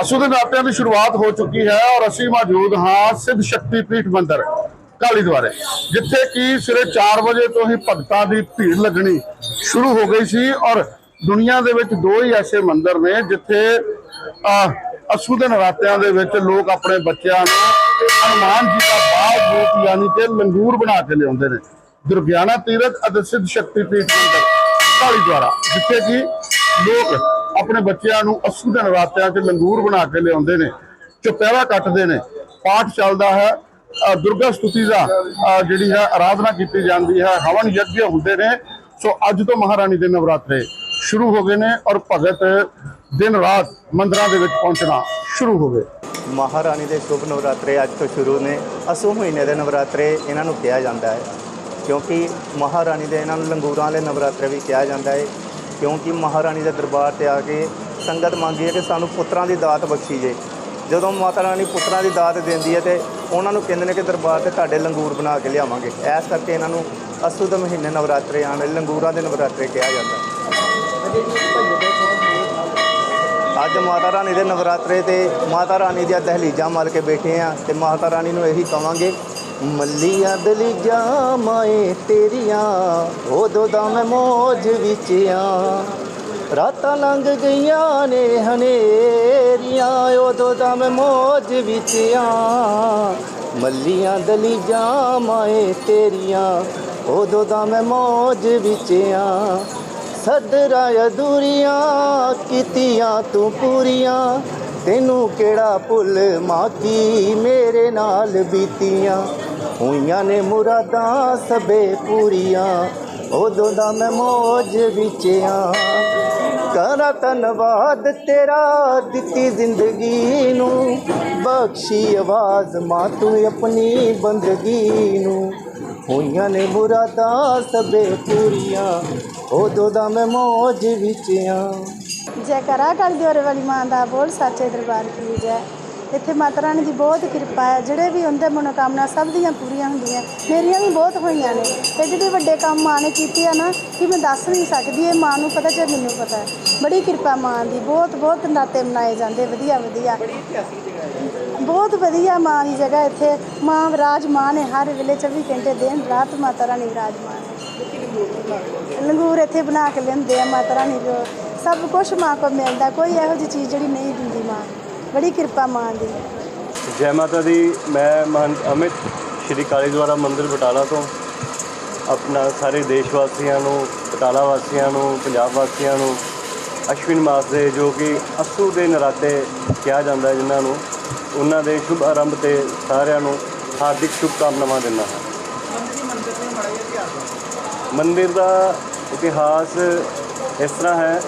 ਅਸੂ ਦੇ ਨਾਟਿਆਂ ਦੀ ਸ਼ੁਰੂਆਤ ਹੋ ਚੁੱਕੀ ਹੈ ਔਰ ਅਸੀਂ ਮੌਜੂਦ ਹਾਂ ਸਿੱਧ ਸ਼ਕਤੀ ਪੀਠ ਮੰਦਿਰ ਕਾਲੀ ਦੁਆਰੇ ਜਿੱਥੇ ਕਿ ਸਵੇਰੇ 4 ਵਜੇ ਤੋਂ ਹੀ ਭਗਤਾਂ ਦੀ ਭੀੜ ਲੱਗਣੀ ਸ਼ੁਰੂ ਹੋ ਗਈ ਸੀ ਔਰ ਦੁਨੀਆ ਦੇ ਵਿੱਚ ਦੋ ਹੀ ਐਸੇ ਮੰਦਿਰ ਨੇ ਜਿੱਥੇ ਅਹ, ਅਸੂ ਦੇ ਨਰਾਤਿਆਂ ਦੇ ਵਿੱਚ ਲੋਕ ਆਪਣੇ ਬੱਚਿਆਂ ਨੂੰ ਹਨੂਮਾਨ ਜੀ ਦਾ ਬਾਗ ਰੂਪ ਯਾਨੀ ਕਿ ਲੰਗੂਰ ਬਣਾ ਕੇ ਲਿਆਉਂਦੇ ਨੇ। ਦੁਰਗਿਆਨਾ ਤੀਰਥ ਅਤੇ ਸਿੱਧ ਸ਼ਕਤੀ ਪੀਠ ਮੰਦਿਰ ਕਾਲੀ ਦੁਆਰਾ ਜਿੱਥੇ ਕਿ ਲੋਕ ਆਪਣੇ ਬੱਚਿਆਂ ਨੂੰ ਅਸੂ ਦੇ ਨਰਾਤਿਆਂ 'ਚ ਲੰਗੂਰ ਬਣਾ ਕੇ ਲਿਆਉਂਦੇ ਨੇ ਚੁਪਹਿਰਾ ਕੱਟਦੇ ਨੇ। ਪਾਠ ਚੱਲਦਾ ਹੈ ਦੁਰਗਾ ਸਤੁਤੀ ਦਾ ਜਿਹੜੀ ਹੈ ਆਰਾਧਨਾ ਕੀਤੀ ਜਾਂਦੀ ਹੈ, ਹਵਨ ਯੱਗ ਹੁੰਦੇ ਨੇ। ਸੋ ਅੱਜ ਤੋਂ ਮਹਾਰਾਣੀ ਦੇ ਨਵਰਾਤਰੇ ਸ਼ੁਰੂ ਹੋ ਗਏ ਨੇ ਔਰ ਭਗਤ ਦਿਨ ਰਾਤ ਮੰਦਰਾਂ ਦੇ ਵਿੱਚ ਪਹੁੰਚਣਾ ਸ਼ੁਰੂ ਹੋ ਗਏ। ਮਹਾਰਾਣੀ ਦੇ ਸ਼ੁਭ ਨਵਰਾਤਰੇ ਅੱਜ ਤੋਂ ਸ਼ੁਰੂ ਨੇ। ਅਸੂ ਮਹੀਨੇ ਦੇ ਨਵਰਾਤਰੇ ਇਹਨਾਂ ਨੂੰ ਕਿਹਾ ਜਾਂਦਾ ਹੈ, ਕਿਉਂਕਿ ਮਹਾਰਾਣੀ ਦੇ ਇਹਨਾਂ ਨੂੰ ਲੰਗੂਰਾਂ ਵਾਲੇ ਨਵਰਾਤਰੇ ਵੀ ਕਿਹਾ ਜਾਂਦਾ ਹੈ। ਕਿਉਂਕਿ ਮਹਾਰਾਣੀ ਦੇ ਦਰਬਾਰ ਤੇ ਆ ਕੇ ਸੰਗਤ ਮੰਗਦੀ ਹੈ ਕਿ ਸਾਨੂੰ ਪੁੱਤਰਾਂ ਦੀ ਦਾਤ ਬਖਸ਼ੀ ਜੇ ਜਦੋਂ ਮਾਤਾ ਰਾਣੀ ਪੁੱਤਰਾਂ ਦੀ ਦਾਤ ਦਿੰਦੀ ਹੈ ਤੇ ਉਹਨਾਂ ਨੂੰ ਕਹਿੰਦੇ ਨੇ ਕਿ ਦਰਬਾਰ ਤੇ ਤੁਹਾਡੇ ਲੰਗੂਰ ਬਣਾ ਕੇ ਲਿਆਵਾਂਗੇ। ਇਸ ਕਰਕੇ ਇਹਨਾਂ ਨੂੰ ਅਸੂ ਦੇ ਮਹੀਨੇ ਨਵਰਾਤਰੇ ਆਣ ਲੰਗੂਰਾਂ ਦੇ ਨਵਰਾਤਰੇ ਕਿਹਾ ਜਾਂਦਾ ਅੱਜ ਮਾਤਾ ਰਾਣੀ ਦੇ ਨਵਰਾਤਰੇ ਤੇ ਮਾਤਾ ਰਾਣੀ ਦੀਆਂ ਦਹਲੀਜਾਂ ਮਲ ਕੇ ਬੈਠੇ ਆ ਤੇ ਮਾਤਾ ਰਾਣੀ ਨੂੰ ਇਹੀ ਕਵਾਂਗੇ ਮੱਲੀਆਂ ਦਲੀਜਾਂ ਮਾਏ ਤੇਰੀਆਂ, ਉਦੋਂ ਦਾ ਮੈਂ ਮੋਜ ਵਿੱਚ ਆ। ਰਾਤਾਂ ਲੰਘ ਗਈਆਂ ਨੇ ਹਨੇਰੀਆਂ, ਉਦੋਂ ਦਾ ਮੈਂ ਮੋਜ ਵਿੱਚ ਆ। ਮੱਲੀਆਂ ਦਲੀਜਾਂ ਮਾਏ ਤੇਰੀਆਂ, ਉਦੋਂ ਦਾ ਮੈਂ ਮੋਜ ਵਿੱਚ ਆ। ਸਦਰਾਂ ਅਧੂਰੀਆਂ ਕੀਤੀਆਂ ਤੂੰ ਪੂਰੀਆਂ, ਤੈਨੂੰ ਕਿਹੜਾ ਭੁੱਲ ਮਾਕੀ ਮੇਰੇ ਨਾਲ ਬੀਤੀਆਂ। ਹੋਈਆਂ ਨੇ ਮੁਰਾਦਾਂ ਸਭੇ ਪੂਰੀਆਂ, ਉਦੋਂ ਦਾ ਮੈਂ ਮੌਜ ਵਿੱਚ ਆ। ਕਰਾਂ ਧੰਨਵਾਦ ਤੇਰਾ ਦਿੱਤੀ ਜ਼ਿੰਦਗੀ ਨੂੰ, ਬਖਸ਼ੀ ਆਵਾਜ਼ ਮਾਂ ਤੂੰ ਆਪਣੀ ਬੰਦਗੀ ਨੂੰ। ਹੋਈਆਂ ਨੇ ਮੁਰਾਦਾਂ ਸਭੇ ਪੂਰੀਆਂ, ਉਦੋਂ ਦਾ ਮੈਂ ਮੌਜ ਵਿੱਚ ਆ। ਜੈਕਾਰਾ ਕਾਲੀ ਦੁਆਰੇ ਵਾਲੀ ਮਾਂ ਦਾ ਬੋਲ, ਸੱਚੇ ਦਰਬਾਰ ਕੀ ਜੈ। ਇੱਥੇ ਮਾਤਾ ਰਾਣੀ ਦੀ ਬਹੁਤ ਕਿਰਪਾ ਹੈ। ਜਿਹੜੇ ਵੀ ਹੁੰਦੇ ਮਨੋਕਾਮਨਾ ਸਭ ਦੀਆਂ ਪੂਰੀਆਂ ਹੁੰਦੀਆਂ। ਮੇਰੀਆਂ ਵੀ ਬਹੁਤ ਹੋਈਆਂ ਨੇ। ਤੇ ਜਿਹੜੇ ਵੱਡੇ ਕੰਮ ਮਾਂ ਨੇ ਕੀਤੇ ਆ ਨਾ ਕਿ ਮੈਂ ਦੱਸ ਨਹੀਂ ਸਕਦੀ। ਇਹ ਮਾਂ ਨੂੰ ਪਤਾ ਚਾਹੇ ਮੈਨੂੰ ਪਤਾ ਹੈ। ਬੜੀ ਕਿਰਪਾ ਮਾਂ ਦੀ। ਬਹੁਤ ਬਹੁਤ ਨਾਤੇ ਮਨਾਏ ਜਾਂਦੇ। ਵਧੀਆ ਵਧੀਆ। ਬਹੁਤ ਵਧੀਆ ਮਾਂ ਦੀ ਜਗ੍ਹਾ ਇੱਥੇ। ਮਾਂ ਵਿਰਾਜਮਾਨ ਹੈ ਹਰ ਵੇਲੇ 24 ਘੰਟੇ ਦਿਨ ਰਾਤ ਮਾਤਾ ਰਾਣੀ ਵਿਰਾਜਮਾਨ ਹੈ ਲੰਗੂਰ ਇੱਥੇ ਬਣਾ ਕੇ ਲੈਂਦੇ ਆ ਮਾਤਾ ਰਾਣੀ ਜੋ। ਸਭ ਕੁਝ ਮਾਂ ਕੋਲ ਮਿਲਦਾ। ਕੋਈ ਇਹੋ ਜਿਹੀ ਚੀਜ਼ ਜਿਹੜੀ ਨਹੀਂ ਦਿੰਦੀ ਮਾਂ। ਬੜੀ ਕਿਰਪਾ ਮਾਂ ਦੀ। ਜੈ ਮਾਤਾ ਦੀ। ਮੈਂ ਮਹੰਤ ਅਮਿਤ, ਸ਼੍ਰੀ ਕਾਲੀ ਦੁਆਰਾ ਮੰਦਿਰ ਬਟਾਲਾ ਤੋਂ। ਆਪਣਾ ਸਾਰੇ ਦੇਸ਼ ਵਾਸੀਆਂ ਨੂੰ, ਬਟਾਲਾ ਵਾਸੀਆਂ ਨੂੰ, ਪੰਜਾਬ ਵਾਸੀਆਂ ਨੂੰ, ਅਸ਼ਵਿਨ ਮਾਸ ਦੇ, ਜੋ ਕਿ ਅਸੂ ਦੇ ਨਰਾਤੇ ਕਿਹਾ ਜਾਂਦਾ ਹੈ ਜਿਨ੍ਹਾਂ ਨੂੰ, ਉਹਨਾਂ ਦੇ ਸ਼ੁਭ ਆਰੰਭ ਤੇ ਸਾਰਿਆਂ ਨੂੰ ਹਾਰਦਿਕ ਸ਼ੁਭਕਾਮਨਾਵਾਂ ਦਿੰਦਾ ਹਾਂ। ਮੰਦਿਰ ਦਾ ਇਤਿਹਾਸ ਇਸ ਤਰ੍ਹਾਂ ਹੈ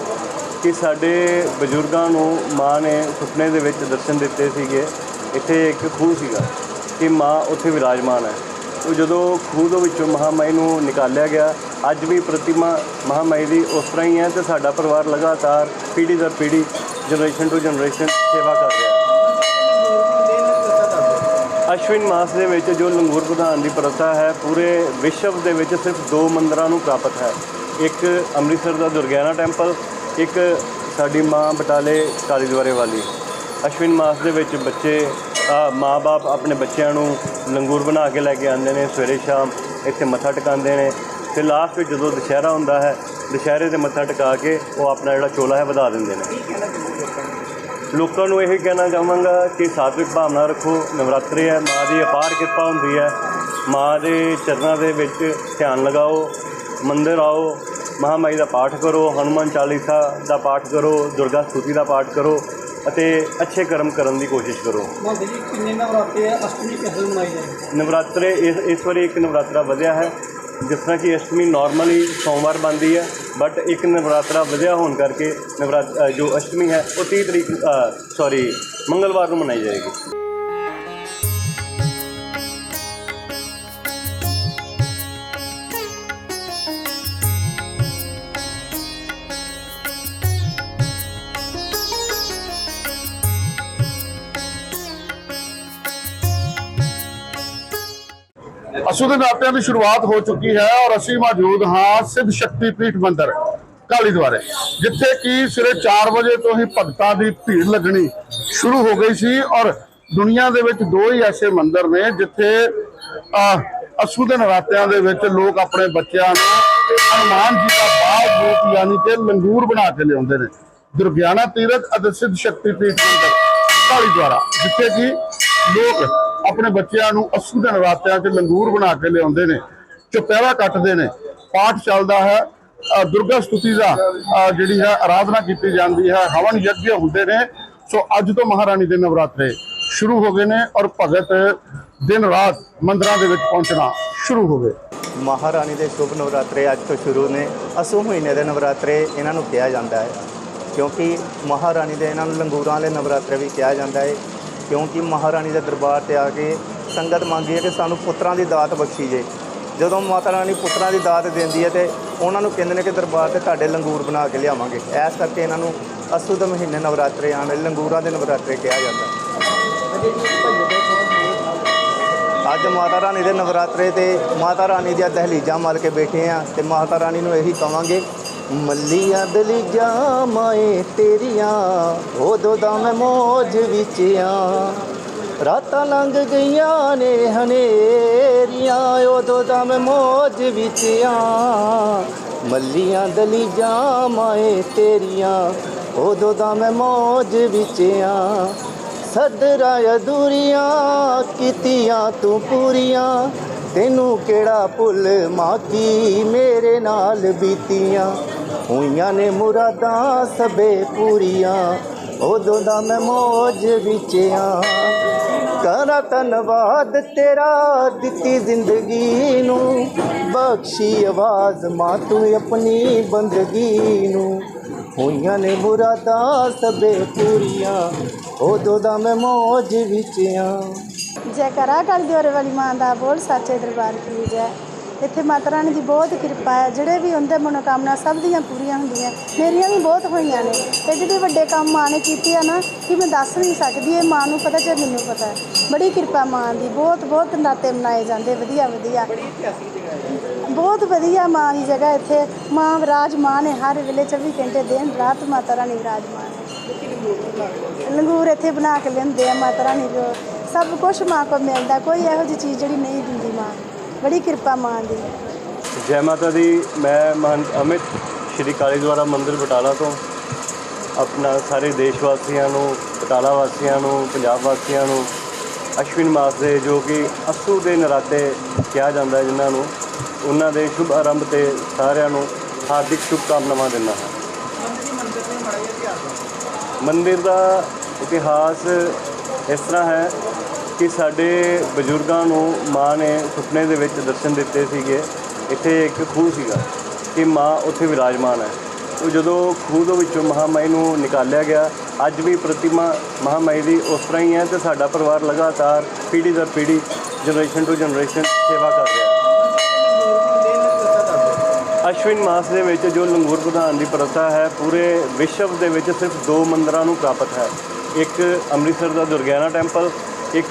ਕਿ ਸਾਡੇ ਬਜ਼ੁਰਗਾਂ ਨੂੰ ਮਾਂ ਨੇ ਸੁਪਨੇ ਦੇ ਵਿੱਚ ਦਰਸ਼ਨ ਦਿੱਤੇ ਸੀਗੇ। ਇੱਥੇ ਇੱਕ ਖੂਹ ਸੀਗਾ ਕਿ ਮਾਂ ਉੱਥੇ ਵਿਰਾਜਮਾਨ ਹੈ। ਉਹ ਜਦੋਂ ਖੂਹ ਦੇ ਵਿੱਚੋਂ ਮਹਾਮਾਈ ਨੂੰ ਨਿਕਾਲਿਆ ਗਿਆ, ਅੱਜ ਵੀ ਪ੍ਰਤਿਮਾ ਮਹਾਮਾਈ ਦੀ ਉਸ ਤਰ੍ਹਾਂ ਹੀ ਹੈ ਤੇ ਸਾਡਾ ਪਰਿਵਾਰ ਲਗਾਤਾਰ ਪੀੜ੍ਹੀ ਦਰ ਪੀੜ੍ਹੀ ਜਨਰੇਸ਼ਨ ਟੂ ਜਨਰੇਸ਼ਨ ਸੇਵਾ ਕਰ ਰਿਹਾ ਅਸ਼ਵਿਨ ਮਾਸ ਦੇ ਵਿੱਚ ਜੋ ਲੰਗੂਰ ਪ੍ਰਧਾਨ ਦੀ ਪ੍ਰਥਾ ਹੈ, ਪੂਰੇ ਵਿਸ਼ਵ ਦੇ ਵਿੱਚ ਸਿਰਫ ਦੋ ਮੰਦਰਾਂ ਨੂੰ ਪ੍ਰਾਪਤ ਹੈ। ਇੱਕ ਅੰਮ੍ਰਿਤਸਰ ਦਾ ਦੁਰਗਿਆਨਾ ਟੈਂਪਲ ਇੱਕ ਸਾਡੀ ਮਾਂ ਬਟਾਲੇ ਕਾਲੀ ਦੁਆਰੇ ਵਾਲੀ। ਅਸ਼ਵਿਨ ਮਾਸ ਦੇ ਵਿੱਚ ਬੱਚੇ ਮਾਪੇ ਆਪਣੇ ਬੱਚਿਆਂ ਨੂੰ ਲੰਗੂਰ ਬਣਾ ਕੇ ਲੈ ਕੇ ਆਉਂਦੇ ਨੇ ਸਵੇਰੇ ਸ਼ਾਮ, ਇੱਥੇ ਮੱਥਾ ਟਿਕਾਉਂਦੇ ਨੇ। ਤੇ ਲਾਸਟ ਵਿੱਚ ਜਦੋਂ ਦੁਸ਼ਹਿਰਾ ਹੁੰਦਾ ਹੈ, ਦੁਸ਼ਹਿਰੇ ਤੇ ਮੱਥਾ ਟਿਕਾ ਕੇ ਉਹ ਆਪਣਾ ਜਿਹੜਾ ਚੋਲਾ ਹੈ ਵਧਾ ਦਿੰਦੇ ਨੇ। ਲੋਕਾਂ ਨੂੰ ਇਹ ਕਹਿਣਾ ਚਾਹਾਂਗਾ ਕਿ ਸਾਤਵਿਕ ਭਾਵਨਾ ਰੱਖੋ, ਨਵਰਾਤਰੀ ਹੈ, ਮਾਂ ਦੀ ਅਪਾਰ ਕਿਰਪਾ ਹੁੰਦੀ ਹੈ। ਮਾਂ ਦੇ ਚਰਨਾਂ ਦੇ ਵਿੱਚ ਧਿਆਨ ਲਗਾਓ, ਮੰਦਿਰ ਆਓ ਮਹਾਮਾਈ ਦਾ ਪਾਠ ਕਰੋ ਹਨੂਮਾਨ ਚਾਲੀਸਾ ਦਾ ਪਾਠ ਕਰੋ ਦੁਰਗਾ ਸਤੁਤੀ ਦਾ ਪਾਠ ਕਰੋ ਅਤੇ ਅੱਛੇ ਕਰਮ ਕਰਨ ਦੀ ਕੋਸ਼ਿਸ਼ ਕਰੋ। ਮਹੰਤ ਜੀ ਕਿੰਨੇ ਨਵਰਾਤੇ ਆ? ਅਸ਼ਟਮੀ ਕਿਹਦੇ ਮਨਾਈ ਜਾਂਦੀ? ਨਵਰਾਤਰੇ ਇਸ ਇਸ ਵਾਰੀ ਇੱਕ ਨਵਰਾਤਰਾ ਵਧਿਆ ਹੈ ਜਿਸ ਤਰ੍ਹਾਂ ਕਿ ਅਸ਼ਟਮੀ ਨਾਰਮਲੀ ਸੋਮਵਾਰ ਬਣਦੀ ਹੈ ਬਟ ਇੱਕ ਨਵਰਾਤਰਾ ਵਧਿਆ ਹੋਣ ਕਰਕੇ ਨਵਰਾਤ ਅ, ਜੋ ਅਸ਼ਟਮੀ ਹੈ ਉਹ 30 ਤਰੀਕ ਸੌਰੀ ਮੰਗਲਵਾਰ ਨੂੰ ਮਨਾਈ ਜਾਏਗੀ। ਅਸੂ ਦੇ ਨਾਟਿਆਂ ਦੀ ਸ਼ੁਰੂਆਤ ਹੋ ਚੁੱਕੀ ਹੈ ਔਰ ਅਸੀਂ ਮੌਜੂਦ ਹਾਂ ਸਿੱਧ ਸ਼ਕਤੀ ਪੀਠ ਮੰਦਿਰ ਕਾਲੀ ਦੁਆਰੇ ਜਿੱਥੇ ਕਿ ਸਵੇਰੇ 4 ਵਜੇ ਤੋਂ ਹੀ ਭਗਤਾਂ ਦੀ ਭੀੜ ਲੱਗਣੀ ਸ਼ੁਰੂ ਹੋ ਗਈ ਸੀ ਔਰ ਦੁਨੀਆ ਦੇ ਵਿੱਚ ਦੋ ਹੀ ਐਸੇ ਮੰਦਰ ਨੇ ਜਿੱਥੇ ਅਹ, ਅਸੂ ਦੇ ਨਰਾਤਿਆਂ ਦੇ ਵਿੱਚ ਲੋਕ ਆਪਣੇ ਬੱਚਿਆਂ ਨੂੰ ਹਨੂਮਾਨ ਜੀ ਦਾ ਬਾਗ ਰੂਪ ਯਾਨੀ ਕਿ ਲੰਗੂਰ ਬਣਾ ਕੇ ਲਿਆਉਂਦੇ ਨੇ। ਦੁਰਗਿਆਨਾ ਤੀਰਥ ਅਤੇ ਸਿੱਧ ਸ਼ਕਤੀ ਪੀਠ ਮੰਦਰ ਕਾਲੀ ਦੁਆਰਾ ਜਿੱਥੇ ਕਿ ਲੋਕ ਆਪਣੇ ਬੱਚਿਆਂ ਨੂੰ ਅਸੂ ਦੇ ਨਰਾਤਿਆਂ 'ਚ ਲੰਗੂਰ ਬਣਾ ਕੇ ਲਿਆਉਂਦੇ ਨੇ, ਚੁਪਹਿਰਾ ਕੱਟਦੇ ਨੇ। ਪਾਠ ਚੱਲਦਾ ਹੈ ਦੁਰਗਾ ਸਤੁਤੀ ਦਾ ਜਿਹੜੀ ਹੈ ਆਰਾਧਨਾ ਕੀਤੀ ਜਾਂਦੀ ਹੈ, ਹਵਨ ਯੱਗ ਹੁੰਦੇ ਨੇ। ਸੋ ਅੱਜ ਤੋਂ ਮਹਾਰਾਣੀ ਦੇ ਨਵਰਾਤਰੇ ਸ਼ੁਰੂ ਹੋ ਗਏ ਨੇ ਔਰ ਭਗਤ ਦਿਨ ਰਾਤ ਮੰਦਰਾਂ ਦੇ ਵਿੱਚ ਪਹੁੰਚਣਾ ਸ਼ੁਰੂ ਹੋ ਗਏ। ਮਹਾਰਾਣੀ ਦੇ ਸ਼ੁਭ ਨਵਰਾਤਰੇ ਅੱਜ ਤੋਂ ਸ਼ੁਰੂ ਨੇ। ਅਸੂ ਮਹੀਨੇ ਦੇ ਨਵਰਾਤਰੇ ਇਹਨਾਂ ਨੂੰ ਕਿਹਾ ਜਾਂਦਾ ਹੈ, ਕਿਉਂਕਿ ਮਹਾਰਾਣੀ ਦੇ ਇਹਨਾਂ ਨੂੰ ਲੰਗੂਰਾਂ ਵਾਲੇ ਨਵਰਾਤਰੇ ਵੀ ਕਿਹਾ ਜਾਂਦਾ ਹੈ। ਕਿਉਂਕਿ ਮਹਾਰਾਣੀ ਦੇ ਦਰਬਾਰ ਤੇ ਆ ਕੇ ਸੰਗਤ ਮੰਗਦੀ ਹੈ ਕਿ ਸਾਨੂੰ ਪੁੱਤਰਾਂ ਦੀ ਦਾਤ ਬਖਸ਼ੀ ਜੇ ਜਦੋਂ ਮਾਤਾ ਰਾਣੀ ਪੁੱਤਰਾਂ ਦੀ ਦਾਤ ਦਿੰਦੀ ਹੈ ਤੇ ਉਹਨਾਂ ਨੂੰ ਕਹਿੰਦੇ ਨੇ ਕਿ ਦਰਬਾਰ ਤੇ ਤੁਹਾਡੇ ਲੰਗੂਰ ਬਣਾ ਕੇ ਲਿਆਵਾਂਗੇ। ਐਸ ਕਰਕੇ ਇਹਨਾਂ ਨੂੰ ਅਸੂ ਦੇ ਮਹੀਨੇ ਨਵਰਾਤਰੇ ਆਉਣ ਵਾਲੇ, ਲੰਗੂਰਾਂ ਦੇ ਨਵਰਾਤਰੇ ਕਿਹਾ ਜਾਂਦਾ। ਅੱਜ ਮਾਤਾ ਰਾਣੀ ਦੇ ਨਵਰਾਤਰੇ ਤੇ ਮਾਤਾ ਰਾਣੀ ਦੀਆਂ ਦਹਲੀਜਾਂ ਮਲ ਕੇ ਬੈਠੇ ਆ ਤੇ ਮਾਤਾ ਰਾਣੀ ਨੂੰ ਇਹੀ ਕਵਾਂਗੇ ਮੱਲੀਆਂ ਦਲੀਜਾਂ ਮਾਏ ਤੇਰੀਆਂ ਉਦੋਂ ਦਾ ਮੈਂ ਮੋਜ ਵਿੱਚ ਆ। ਰਾਤਾਂ ਲੰਘ ਗਈਆਂ ਨੇ ਹਨੇਰੀਆਂ ਉਦੋਂ ਦਾ ਮੈਂ ਮੋਜ ਵਿੱਚ ਆ। ਮੱਲੀਆਂ ਦਲੀਜਾਂ ਮਾਏ ਤੇਰੀਆਂ ਉਦੋਂ ਦਾ ਮੈਂ ਮੋਜ ਵਿੱਚ ਆ। ਸਦਰਾਂ ਅਧੂਰੀਆਂ ਕੀਤੀਆਂ ਤੂੰ ਪੂਰੀਆਂ, ਤੈਨੂੰ ਕਿਹੜਾ ਭੁੱਲ ਮਾਕੀ ਮੇਰੇ ਨਾਲ ਬੀਤੀਆਂ। ਹੋਈਆਂ ਨੇ ਮੁਰਾਦਾਂ ਸਭੇ ਪੂਰੀਆਂ, ਉਦੋਂ ਦਾ ਮੈਂ ਮੋਜ ਵਿੱਚ ਆ। ਕਰਾਂ ਧੰਨਵਾਦ ਤੇਰਾ ਦਿੱਤੀ ਜ਼ਿੰਦਗੀ ਨੂੰ, ਬਖਸ਼ੀ ਆਵਾਜ਼ ਮਾਂ ਤੂੰ ਆਪਣੀ ਬੰਦਗੀ ਨੂੰ। ਹੋਈਆਂ ਨੇ ਮੁਰਾਦਾਂ ਸਭੇ ਪੂਰੀਆਂ, ਉਦੋਂ ਦਾ ਮੈਂ ਮੋਜ ਵਿੱਚ ਆ। ਜੈਕਾਰਾ ਕਰ ਦਿਓਰੇ ਵਾਲੀ ਮਾਂ ਦਾ ਬੋਲ, ਸੱਚੇ ਦਰਬਾਰ ਕੀ ਜੈ। ਇੱਥੇ ਮਾਤਾ ਰਾਣੀ ਦੀ ਬਹੁਤ ਕਿਰਪਾ ਹੈ। ਜਿਹੜੇ ਵੀ ਹੁੰਦੇ ਮਨੋਕਾਮਨਾ ਸਭ ਦੀਆਂ ਪੂਰੀਆਂ ਹੁੰਦੀਆਂ। ਮੇਰੀਆਂ ਵੀ ਬਹੁਤ ਹੋਈਆਂ ਨੇ। ਤੇ ਜਿਹੜੇ ਵੱਡੇ ਕੰਮ ਮਾਂ ਨੇ ਕੀਤੇ ਆ ਨਾ, ਕਿ ਮੈਂ ਦੱਸ ਨਹੀਂ ਸਕਦੀ, ਇਹ ਮਾਂ ਨੂੰ ਪਤਾ ਚਾਹੇ ਮੈਨੂੰ ਪਤਾ ਹੈ। ਬੜੀ ਕਿਰਪਾ ਮਾਂ ਦੀ। ਬਹੁਤ ਬਹੁਤ ਨਾਤੇ ਮਨਾਏ ਜਾਂਦੇ। ਵਧੀਆ ਵਧੀਆ। ਬਹੁਤ ਵਧੀਆ ਮਾਂ ਦੀ ਜਗ੍ਹਾ ਇੱਥੇ। ਮਾਂ ਵਿਰਾਜਮਾਨ ਨੇ। ਹਰ ਵੇਲੇ 24 ਘੰਟੇ ਦਿਨ ਰਾਤ ਮਾਤਾ ਰਾਣੀ ਵਿਰਾਜਮਾਨ ਹੈ ਲੰਗੂਰ ਇੱਥੇ ਬਣਾ ਕੇ ਲਿਆਉਂਦੇ ਆ ਮਾਤਾ ਰਾਣੀ ਕੋ ਸਭ ਕੁਝ ਮਾਂ ਕੋ ਮਿਲਦਾ। ਕੋਈ ਇਹੋ ਜਿਹੀ ਚੀਜ਼ ਜਿਹੜੀ ਨਹੀਂ ਦਿੰਦੀ ਮਾਂ। ਬੜੀ ਕਿਰਪਾ ਮਾਂ ਦੀ। ਜੈ ਮਾਤਾ ਦੀ। ਮੈਂ ਮਹੰਤ ਅਮਿਤ, ਸ਼੍ਰੀ ਕਾਲੀ ਦੁਆਰਾ ਮੰਦਿਰ ਬਟਾਲਾ ਤੋਂ। ਆਪਣਾ ਸਾਰੇ ਦੇਸ਼ ਵਾਸੀਆਂ ਨੂੰ, ਬਟਾਲਾ ਵਾਸੀਆਂ ਨੂੰ, ਪੰਜਾਬ ਵਾਸੀਆਂ ਨੂੰ, ਅਸ਼ਵਿਨ ਮਾਸ ਦੇ, ਜੋ ਕਿ ਅਸੂ ਦੇ ਨਰਾਤੇ ਕਿਹਾ ਜਾਂਦਾ ਹੈ ਜਿਨ੍ਹਾਂ ਨੂੰ, ਉਹਨਾਂ ਦੇ ਸ਼ੁਭ ਆਰੰਭ ਤੇ ਸਾਰਿਆਂ ਨੂੰ ਹਾਰਦਿਕ ਸ਼ੁਭਕਾਮਨਾਵਾਂ ਦਿੰਦਾ ਹਾਂ। ਮੰਦਿਰ ਦਾ ਇਤਿਹਾਸ ਇਸ ਤਰ੍ਹਾਂ ਹੈ ਕਿ ਸਾਡੇ ਬਜ਼ੁਰਗਾਂ ਨੂੰ ਮਾਂ ਨੇ ਸੁਪਨੇ ਦੇ ਵਿੱਚ ਦਰਸ਼ਨ ਦਿੱਤੇ ਸੀਗੇ। ਇੱਥੇ ਇੱਕ ਖੂਹ ਸੀਗਾ ਕਿ ਮਾਂ ਉੱਥੇ ਵਿਰਾਜਮਾਨ ਹੈ। ਉਹ ਜਦੋਂ ਖੂਹ ਦੇ ਵਿੱਚੋਂ ਮਹਾਮਾਈ ਨੂੰ ਨਿਕਾਲਿਆ ਗਿਆ, ਅੱਜ ਵੀ ਪ੍ਰਤਿਮਾ ਮਹਾਮਾਈ ਦੀ ਉਸ ਤਰ੍ਹਾਂ ਹੀ ਹੈ ਤੇ ਸਾਡਾ ਪਰਿਵਾਰ ਲਗਾਤਾਰ ਪੀੜ੍ਹੀ ਦਰ ਪੀੜ੍ਹੀ ਜਨਰੇਸ਼ਨ ਟੂ ਜਨਰੇਸ਼ਨ ਸੇਵਾ ਕਰ ਰਿਹਾ ਅਸ਼ਵਿਨ ਮਾਸ ਦੇ ਵਿੱਚ ਜੋ ਲੰਗੂਰ ਪ੍ਰਧਾਨ ਦੀ ਪ੍ਰਥਾ ਹੈ, ਪੂਰੇ ਵਿਸ਼ਵ ਦੇ ਵਿੱਚ ਸਿਰਫ ਦੋ ਮੰਦਰਾਂ ਨੂੰ ਪ੍ਰਾਪਤ ਹੈ। ਇੱਕ ਅੰਮ੍ਰਿਤਸਰ ਦਾ ਦੁਰਗਿਆਨਾ ਟੈਂਪਲ ਇੱਕ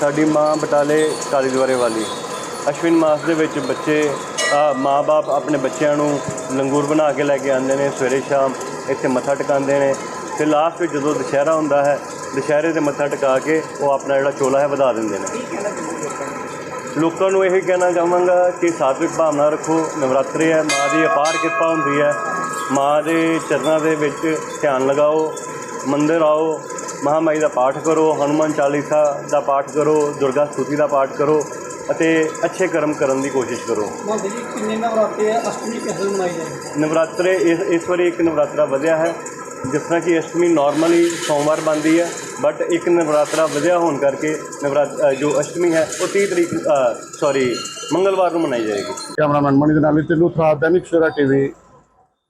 ਸਾਡੀ ਮਾਂ ਬਟਾਲੇ ਕਾਲੀ ਦੁਆਰੇ ਵਾਲੀ। ਅਸ਼ਵਿਨ ਮਾਸ ਦੇ ਵਿੱਚ ਬੱਚੇ ਮਾਂ-ਬਾਪ ਆਪਣੇ ਬੱਚਿਆਂ ਨੂੰ ਲੰਗੂਰ ਬਣਾ ਕੇ ਲੈ ਕੇ ਆਉਂਦੇ ਨੇ ਸਵੇਰੇ ਸ਼ਾਮ, ਇੱਥੇ ਮੱਥਾ ਟਿਕਾਉਂਦੇ ਨੇ। ਫਿਰ ਲਾਸਟ ਵਿੱਚ ਜਦੋਂ ਦੁਸ਼ਹਿਰਾ ਹੁੰਦਾ ਹੈ, ਦੁਸ਼ਹਿਰੇ ਤੇ ਮੱਥਾ ਟਿਕਾ ਕੇ ਉਹ ਆਪਣਾ ਜਿਹੜਾ ਚੋਲਾ ਹੈ ਵਧਾ ਦਿੰਦੇ ਨੇ। ਲੋਕਾਂ ਨੂੰ ਇਹ ਕਹਿਣਾ ਚਾਹਾਂਗਾ ਕਿ ਸਾਤਵਿਕ ਭਾਵਨਾ ਰੱਖੋ, ਨਵਰਾਤਰੇ ਹੈ, ਮਾਂ ਦੀ ਅਪਾਰ ਕਿਰਪਾ ਹੁੰਦੀ ਹੈ। ਮਾਂ ਦੇ ਚਰਨਾਂ ਦੇ ਵਿੱਚ ਧਿਆਨ ਲਗਾਓ, ਮੰਦਿਰ ਆਓ ਮਹਾਮਾਈ ਦਾ ਪਾਠ ਕਰੋ ਹਨੂਮਾਨ ਚਾਲੀਸਾ ਦਾ ਪਾਠ ਕਰੋ ਦੁਰਗਾ ਸਤੁਤੀ ਦਾ ਪਾਠ ਕਰੋ ਅਤੇ ਅੱਛੇ ਕਰਮ ਕਰਨ ਦੀ ਕੋਸ਼ਿਸ਼ ਕਰੋ। ਮਹੰਤ ਜੀ ਕਿੰਨੇ ਨਵਰਾਤੇ ਆ? ਅਸ਼ਟਮੀ ਕਿਹਦੇ ਮਨਾਈ ਜਾਂਦੀ? ਨਵਰਾਤਰੇ ਇਸ ਇਸ ਵਾਰੀ ਇੱਕ ਨਵਰਾਤਰਾ ਵਧਿਆ ਹੈ ਜਿਸ ਤਰ੍ਹਾਂ ਕਿ ਅਸ਼ਟਮੀ ਨਾਰਮਲੀ ਸੋਮਵਾਰ ਬਣਦੀ ਹੈ ਬਟ ਇੱਕ ਨਵਰਾਤਰਾ ਵਧਿਆ ਹੋਣ ਕਰਕੇ ਨਵਰਾਤ ਜੋ ਅਸ਼ਟਮੀ ਹੈ ਉਹ 30 ਤਰੀਕ ਸੌਰੀ ਮੰਗਲਵਾਰ ਨੂੰ ਮਨਾਈ ਜਾਏਗੀ। ਕੈਮਰਾਮੈਨ ਮਣੀ ਦੇ ਨਾਲ ਢਿੱਲੂ ਥਰਾ ਦੈਨਿਕ ਸਵੇਰਾ ਟੀਵੀ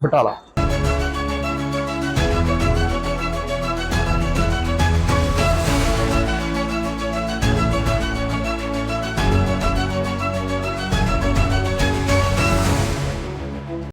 ਬਟਾਲਾ।